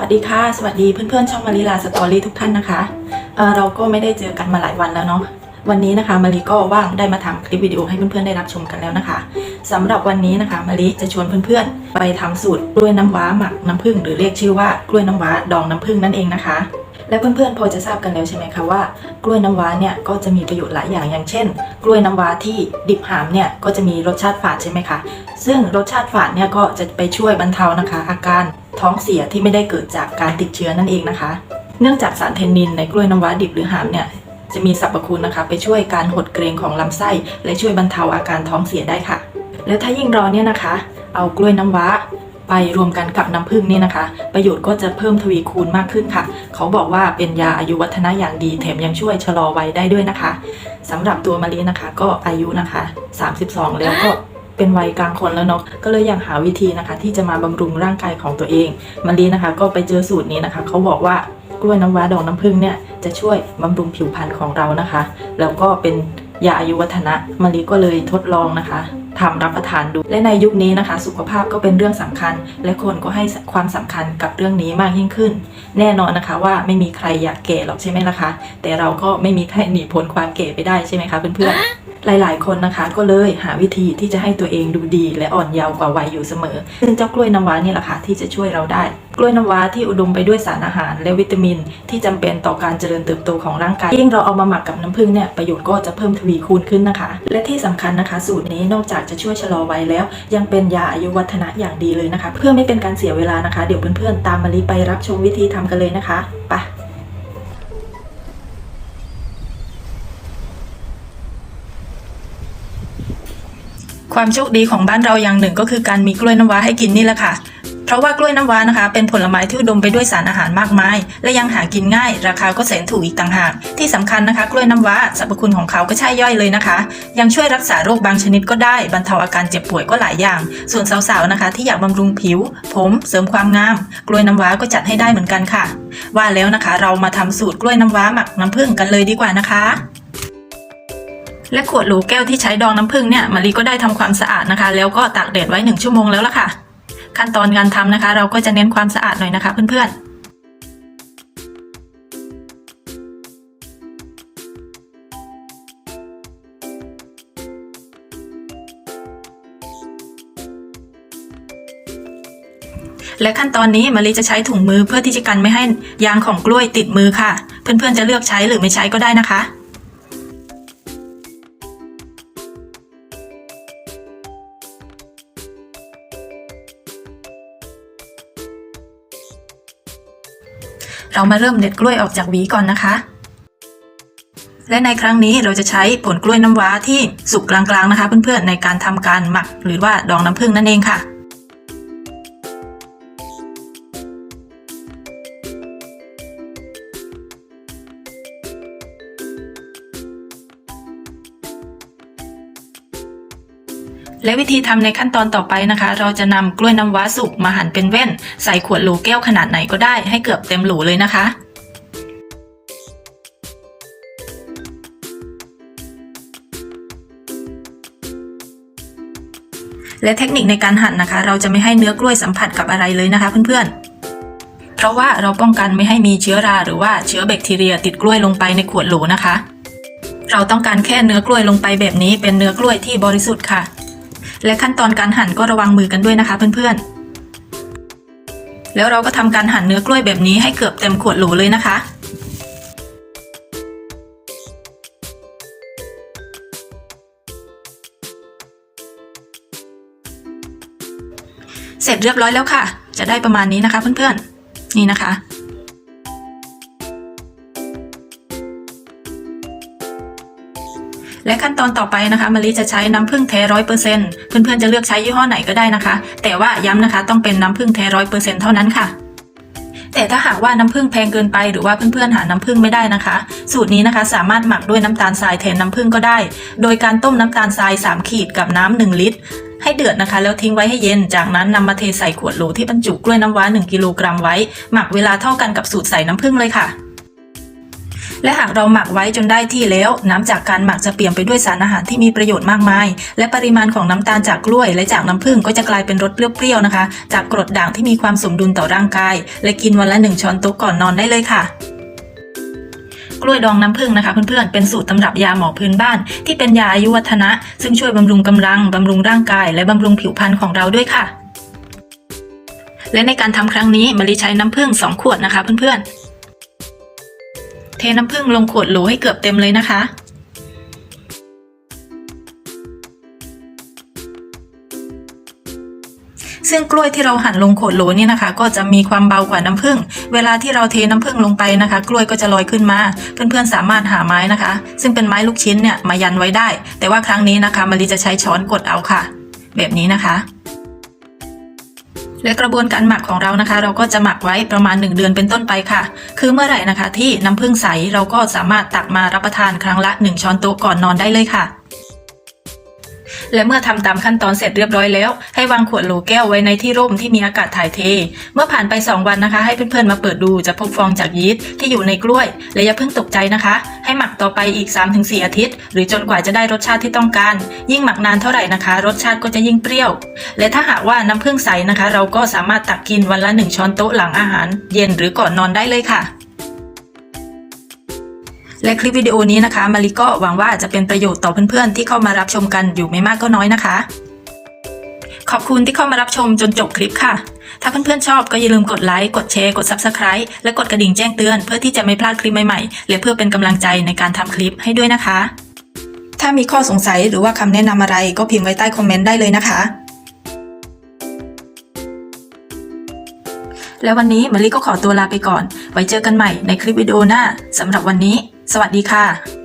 วัสดีค่ะ สวัสดีเพื่อนๆช่องมาริลาสตอรี่ทุกท่านนะคะเเราก็ไม่ได้เจอกันมาหลายวันแล้วเนาะวันนี้นะคะมาริก็ว่างได้มาทำคลิปวิดีโอให้เพื่อนๆได้รับชมกันแล้วนะคะสำหรับวันนี้นะคะมาริจะชวนเพื่อนๆ ไปทำสูตรกล้วยน้ำว้าหมักน้ำผึ้งหรือเรียกชื่อว่ากล้วยน้ำว้าดองน้ำผึ้งนั่นเองนะคะ และเพื่อนๆพอจะทราบกันแล้วใช่ไหมคะว่ากล้วยน้ำว้าเนี่ยก็จะมีประโยชน์หลายอย่างอย่างเช่น กล้วยน้ำว้าที่ดิบหามเนี่ยก็จะมีรสชาติฝาดใช่ไหมคะซึ่งรสชาติฝาดเนี่ยก็จะไปช่วยบรรเทานะคะ อาการท้องเสียที่ไม่ได้เกิดจากการติดเชื้อนั่นเองนะคะ เนื่องจากสารเทนนินในกล้วยน้ำว้าดิบหรือหามเนี่ยจะมีสรรพคุณนะคะ ไปช่วยการหดเกรงของลำไส้ และช่วยบรรเทาอาการท้องเสียได้ค่ะ แล้วถ้ายิ่งเราเนี่ยนะคะ เอากล้วยน้ำว้า ไปรวมกันกับน้ำผึ้งนี่นะคะ ประโยชน์ก็จะเพิ่มทวีคูณมากขึ้นค่ะ เขาบอกว่าเป็นยาอายุวัฒนะอย่างดีแถมยังช่วยชะลอวัยได้ด้วยนะคะสำหรับตัวมะลินะคะ ก็อายุนะคะ 32 แล้วก็เป็นวัยกลางคนแล้วเนาะก็เลยอยากหาวิธีนะคะ ที่จะมาบำรุงร่างกายของตัวเองมะลินะคะ ก็ไปเจอสูตรนี้นะคะ เขาบอกว่ากล้วยน้ำว้าดองน้ำผึ้งเนี่ยจะช่วยบำรุงผิวพรรณของเรานะคะ แล้วก็เป็นยาอายุวัฒนะมะลิก็เลยทดลองนะคะ ทำรับประทานดู และในยุคนี้นะคะ สุขภาพก็เป็นเรื่องสำคัญ และคนก็ให้ความสำคัญกับเรื่องนี้มากยิ่งขึ้น แน่นอนนะคะว่าไม่มีใครอยากแก่หรอกใช่ไหมล่ะคะ แต่เราก็ไม่มีใครหนีพ้นความแก่ไปได้ใช่ไหมคะเพื่อนๆ หลาย ๆ คนนะคะ ก็เลยหาวิธีที่จะให้ตัวเองดูดี และอ่อนเยาว์กว่าวัยอยู่เสมอ ซึ่งเจ้ากล้วยน้ำว้านี่แหละค่ะที่จะช่วยเราได้ กล้วยน้ำว้าที่อุดมไปด้วยสารอาหาร และวิตามิน ที่จำเป็นต่อการเจริญเติบโตของร่างกายยิ่งเราเอามาหมักกับน้ำผึ้งเนี่ยประโยชน์ก็จะเพิ่มทวีคูณขึ้นนะคะ และที่สำคัญนะคะ สูตรนี้นอกจากจะช่วยชะลอวัยแล้ว ยังเป็นยาอายุวัฒนะอย่างดีเลยนะคะ เพื่อไม่เป็นการเสียเวลานะคะ เดี๋ยวเพื่อนๆตามมาลิไปรับชมวิธีทำกันเลยนะคะไป ความโชคดีของบ้านเราอย่างหนึ่งก็คือการมีกล้วยน้ำว้าให้กินนี่แหละค่ะ เพราะว่ากล้วยน้ำว้านะคะ เป็นผลไม้ที่อุดมไปด้วยสารอาหารมากมาย และยังหากินง่าย ราคาก็แสนถูกอีกต่างหาก ที่สำคัญนะคะ กล้วยน้ำว้าสรรพคุณของเขาก็ใช่ย่อยเลยนะคะ ยังช่วยรักษาโรคบางชนิดก็ได้บรรเทาอาการเจ็บป่วยก็หลายอย่าง ส่วนสาวๆนะคะ ที่อยากบำรุงผิว ผมเสริมความงาม กล้วยน้ำว้าก็จัดให้ได้เหมือนกันค่ะ ว่าแล้วนะคะ เรามาทำสูตรกล้วยน้ำว้าหมักน้ำผึ้งกันเลยดีกว่านะคะ และขวดโหลแก้วที่ใช้ดองน้ำผึ้งเนี่ยมารีก็ได้ทำความสะอาดนะคะ แล้วก็ตากแดดไว้หนึ่งชั่วโมงแล้วล่ะค่ะ ขั้นตอนการทำนะคะ เราก็จะเน้นความสะอาดหน่อยนะคะเพื่อนๆและขั้นตอนนี้มารีจะใช้ถุงมือเพื่อที่จะกันไม่ให้ยางของกล้วยติดมือค่ะ เพื่อนๆจะเลือกใช้หรือไม่ใช้ก็ได้นะคะ เรามาเริ่มเด็ดกล้วยออกจากหวีก่อนนะคะ และในครั้งนี้เราจะใช้ผลกล้วยน้ำว้าที่สุกกลางๆนะคะ เพื่อนๆในการทำการหมักหรือว่าดองน้ำผึ้งนั่นเองค่ะ และวิธีทำในขั้นตอนต่อไปนะคะ เราจะนำกล้วยน้ำว้าสุกมาหั่นเป็นแว่น ใส่ขวดโหลแก้วขนาดไหนก็ได้ให้เกือบเต็มโหลเลยนะคะและเทคนิคในการหั่นนะคะ เราจะไม่ให้เนื้อกล้วยสัมผัสกับอะไรเลยนะคะเพื่อนๆ เพราะว่าเราป้องกันไม่ให้มีเชื้อราหรือว่าเชื้อแบคทีเรียติดกล้วยลงไปในขวดโหลนะคะ เราต้องการแค่เนื้อกล้วยลงไปแบบนี้เป็นเนื้อกล้วยที่บริสุทธิ์ค่ะ และขั้นตอนการหั่นก็ระวังมือกันด้วยนะคะเพื่อนๆ แล้วเราก็ทำการหั่นเนื้อกล้วยแบบนี้ให้เกือบเต็มขวดโหลเลยนะคะเสร็จเรียบร้อยแล้วค่ะ จะได้ประมาณนี้นะคะเพื่อนๆ นี่นะคะ และขั้นตอนต่อไปนะคะมะลิจะใช้น้ำผึ้งแท้ร้อยเปอร์เซ็นต์เพื่อนๆจะเลือกใช้ยี่ห้อไหนก็ได้นะคะ แต่ว่าย้ำนะคะต้องเป็นน้ำผึ้งแท้ร้อยเปอร์เซ็นต์เท่านั้นค่ะแต่ถ้าหากว่าน้ำผึ้งแพงเกินไปหรือว่าเพื่อนๆหาน้ำผึ้งไม่ได้นะคะ สูตรนี้นะคะสามารถหมักด้วยน้ำตาลทรายแทนน้ำผึ้งก็ได้ โดยการต้มน้ำตาลทราย 3 ขีดกับน้ำ1ลิตร ให้เดือดนะคะ แล้วทิ้งไว้ให้เย็น จากนั้นนำมาเทใส่ขวดโหลที่บรรจุกล้วยน้ำว้า 1 กิโลกรัมไว้ หมักเวลาเท่ากันกับสูตรใส่น้ำผึ้งเลยค่ะ และหากเราหมักไว้จนได้ที่แล้ว น้ำจากการหมักจะเปลี่ยนไปด้วยสารอาหารที่มีประโยชน์มากมาย และปริมาณของน้ำตาลจากกล้วย และจากน้ำผึ้งก็จะกลายเป็นรสเปรี้ยวๆนะคะ จากกรดด่างที่มีความสมดุลต่อร่างกาย และกินวันละหนึ่งช้อนโต๊ะก่อนนอนได้เลยค่ะกล้วยดองน้ำผึ้งนะคะเพื่อนๆ เป็นสูตรตำรับยาหมอพื้นบ้าน ที่เป็นยาอายุวัฒนะ ซึ่งช่วยบำรุงกำลัง บำรุงร่างกาย และบำรุงผิวพรรณของเราด้วยค่ะ และในการทำครั้งนี้มะลิใช้น้ำผึ้ง2ขวดนะคะเพื่อนๆ เทน้ำผึ้งลงขวดโหลให้เกือบเต็มเลยนะคะ ซึ่งกล้วยที่เราหั่นลงโขดโหลเนี่ยนะคะ ก็จะมีความเบากว่าน้ำผึ้ง เวลาที่เราเทน้ำผึ้งลงไปนะคะ กล้วยก็จะลอยขึ้นมา เพื่อนๆสามารถหาไม้นะคะ ซึ่งเป็นไม้ลูกชิ้นเนี่ยมายันไว้ได้ แต่ว่าครั้งนี้นะคะมารีจะใช้ช้อนกดเอาค่ะ แบบนี้นะคะ และกระบวนการหมักของเรานะคะ เราก็จะหมักไว้ประมาณ 1 เดือนเป็นต้นไปค่ะ คือเมื่อไหร่นะคะ ที่น้ำผึ้งใสเราก็สามารถตักมารับประทานครั้งละ 1 ช้อนโต๊ะก่อนนอนได้เลยค่ะ และเมื่อทำตามขั้นตอนเสร็จเรียบร้อยแล้ว ให้วางขวดโหลแก้วไว้ในที่ร่มที่มีอากาศถ่ายเท เมื่อผ่านไป 2 วันนะคะ ให้เพื่อนๆมาเปิดดูจะพบฟองจากยีสต์ที่อยู่ในกล้วย และอย่าเพิ่งตกใจนะคะ ให้หมักต่อไปอีก 3-4 อาทิตย์ หรือจนกว่าจะได้รสชาติที่ต้องการ ยิ่งหมักนานเท่าไหร่นะคะ รสชาติก็จะยิ่งเปรี้ยว และถ้าหากว่าน้ำผึ้งใสนะคะ เราก็สามารถตักกินวันละ 1 ช้อนโต๊ะหลังอาหาร เย็นหรือก่อนนอนได้เลยค่ะและคลิปวิดีโอนี้นะคะมาริก็หวังว่าจะเป็นประโยชน์ต่อเพื่อนๆ ที่เข้ามารับชมกันอยู่ไม่มากก็น้อยนะคะ ขอบคุณที่เข้ามารับชมจนจบคลิปค่ะ ถ้าเพื่อนๆชอบก็อย่าลืมกดไลค์ กดแชร์ กด Subscribe และกดกระดิ่งแจ้งเตือนเพื่อที่จะไม่พลาดคลิปใหม่ๆ และเพื่อเป็นกำลังใจในการทำคลิปให้ด้วยนะคะ ถ้ามีข้อสงสัยหรือว่าคำแนะนำอะไรก็พิมพ์ไว้ใต้คอมเมนต์ได้เลยนะคะ แล้ววันนี้มะลิก็ขอตัวลาไปก่อน ไว้เจอกันใหม่ในคลิปวิดีโอหน้าสำหรับวันนี้ สวัสดีค่ะ